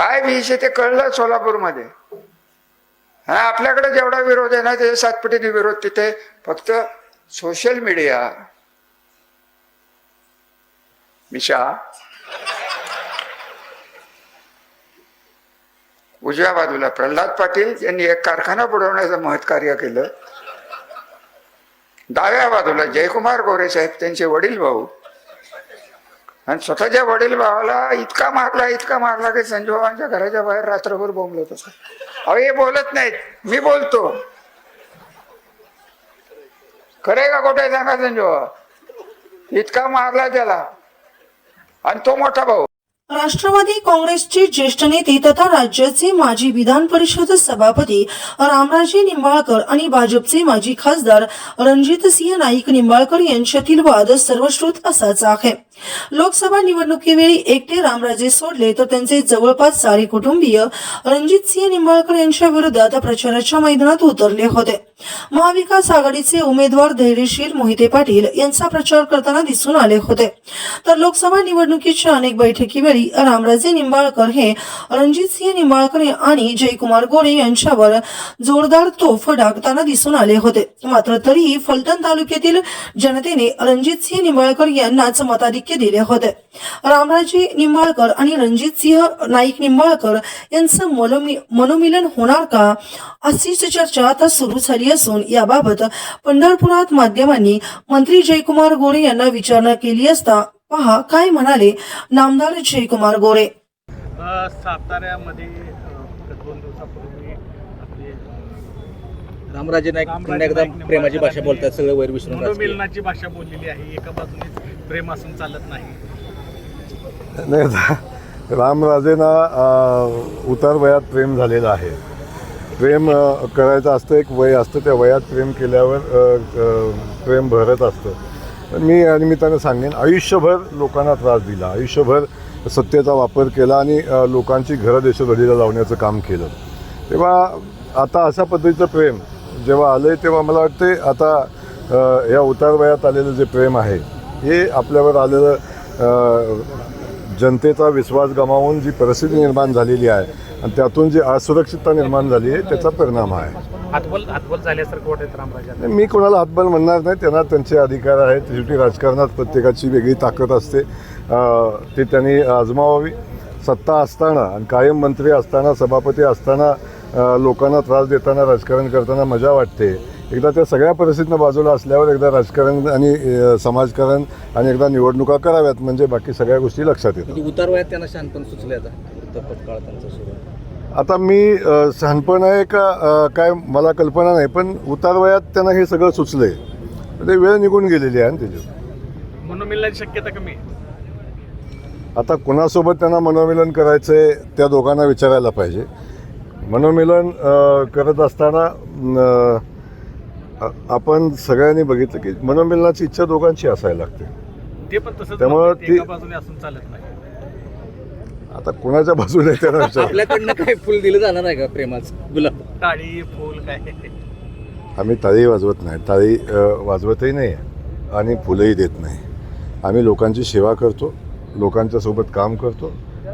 काय विषय ते कळलं सोलापूरमध्ये. हा आपल्याकडे जेवढा विरोध आहे ना ते सातपटीने विरोध तिथे फक्त सोशल मीडिया मिशा. उजव्या बाजूला प्रल्हाद पाटील यांनी एक कारखाना बुडवण्याचं महत् कार्य केलं. डाव्या बाजूला जयकुमार गोरे साहेब त्यांचे वडील भाऊ आणि स्वतःच्या वडील भावाला इतका मारला इतका मारला की संजूबाबांच्या घराच्या बाहेर रात्रभर बोंबलत होता. अहो हे बोलत नाहीत. मी बोलतो. खरे का कुठे सांगा संजूबा इतका मारला त्याला. आणि तो मोठा भाऊ. राष्ट्रवादी काँग्रेसचे ज्येष्ठ नेते तथा राज्याचे माजी विधान परिषद सभापती रामराजे निंबाळकर आणि भाजपचे माजी खासदार रणजितसिंह नाईक निंबाळकर यांच्यातील वाद सर्वश्रुत असाच आहे. लोकसभा निवडणुकीवेळी एकटे रामराजे सोडले तर त्यांचे जवळपास सारे कुटुंबीय रणजितसिंह निंबाळकर यांच्या विरोधात प्रचाराच्या मैदानात उतरले होते. महाविकास आघाडीचे उमेदवार धैर्यशील मोहिते पाटील यांचा प्रचार करताना दिसून आले होते. तर लोकसभा निवडणुकीच्या अनेक बैठकीवेळी रामराजे निंबाळकर हे रणजितसिंह निंबाळकर आणि जयकुमार गोरे यांच्यावर जोरदार तोफ डागताना दिसून आले होते. मात्र तरीही फलटण तालुक्यातील जनतेने रणजितसिंह निंबाळकर यांनाच मताधिक्य दिले होते. रामराजे निंबाळकर आणि रणजितसिंह नाईक निंबाळकर यांचं मनोमि मनोमिलन होणार का? अशीच चर्चा आता सुरू झाली असून याबाबत पंढरपुरात माध्यमांनी मंत्री जयकुमार गोरे यांना विचारणा केली असता पहा काय म्हणाले नामदार जयकुमार गोरे. साताऱ्यामध्ये अ, दोन दिवसापूर्वी आपले रामराजे नाईक पुन्हा एकदा प्रेमाची भाषा बोलतात सगळं वैर विसरून. मनोमिलनाची भाषा बोललेली आहे एका बाजूने प्रेम असून चालत नाही. नाही आता रामराजेंना उतार वयात प्रेम झालेलं आहे. प्रेम करायचं असतं एक वय असतं त्या वयात प्रेम केल्यावर प्रेम भरत असतं. पण मी या निमित्तानं सांगेन आयुष्यभर लोकांना त्रास दिला आयुष्यभर सत्तेचा वापर केला आणि लोकांची घरं देशोधडीला लावण्याचं काम केलं. तेव्हा आता अशा पद्धतीचं प्रेम जेव्हा आलं आहे तेव्हा मला वाटते आता या उतार वयात आलेलं जे प्रेम आहे हे आपल्यावर आलेलं जनतेचा विश्वास गमावून जी परिस्थिती निर्माण झालेली आहे आणि त्यातून जी असुरक्षितता निर्माण झाली आहे त्याचा परिणाम आहे. हातबल हातबल झाल्यासारखं वाटत रामराजांना मी कोणाला हातबल म्हणणार नाही त्यांना त्यांचे अधिकार आहेत. शेवटी राजकारणात प्रत्येकाची वेगळी ताकद असते. ती त्यांनी आजमावावी. सत्ता असताना आणि कायम मंत्री असताना सभापती असताना लोकांना त्रास देताना राजकारण करताना मजा वाटते. एकदा त्या सगळ्या परिस्थितीनं बाजूला असल्यावर एकदा राजकारण आणि समाजकारण आणि एकदा निवडणुका कराव्यात म्हणजे बाकी सगळ्या गोष्टी लक्षात येतात. म्हणजे उतार वयात त्यांना शांतपण सुचले आता आहे. मी शहाणपण आहे का काय मला कल्पना नाही पण उतार वयात त्यांना हे सगळं सुचलंय. ते वेळ निघून गेलेली आहे ना त्याची. मनोमिलनाची शक्यता कमी आहे. आता कुणासोबत त्यांना मनोमिलन करायचं आहे त्या दोघांना विचारायला पाहिजे. मनोमिलन करत असताना आपण सगळ्यांनी बघितलं की मनोमिलनाची इच्छा दोघांची असायला लागते. ते पण तसंच त्यामुळं ती- एका बाजूने असून चालत नाही. आता कुणाच्या बाजूने त्यांना विचार? आपल्याकडनं काय फुल दिलं जाणार आहे का प्रेमाचं? गुलाब. टाळी फूल काय? आम्ही टाळी वाजवत नाही. टाळी अ, वाजवतही नाही आणि फुलंही देत नाही. आम्ही लोकांची सेवा करतो लोकांच्या सोबत काम करतो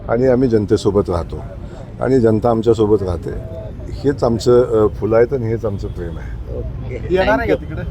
आणि आम्ही जनतेसोबत राहतो. आणि जनता आमच्यासोबत राहते. हेच आमचं अ, फुलं आहेत आणि हेच आमचं प्रेम आहे. येणार आहे का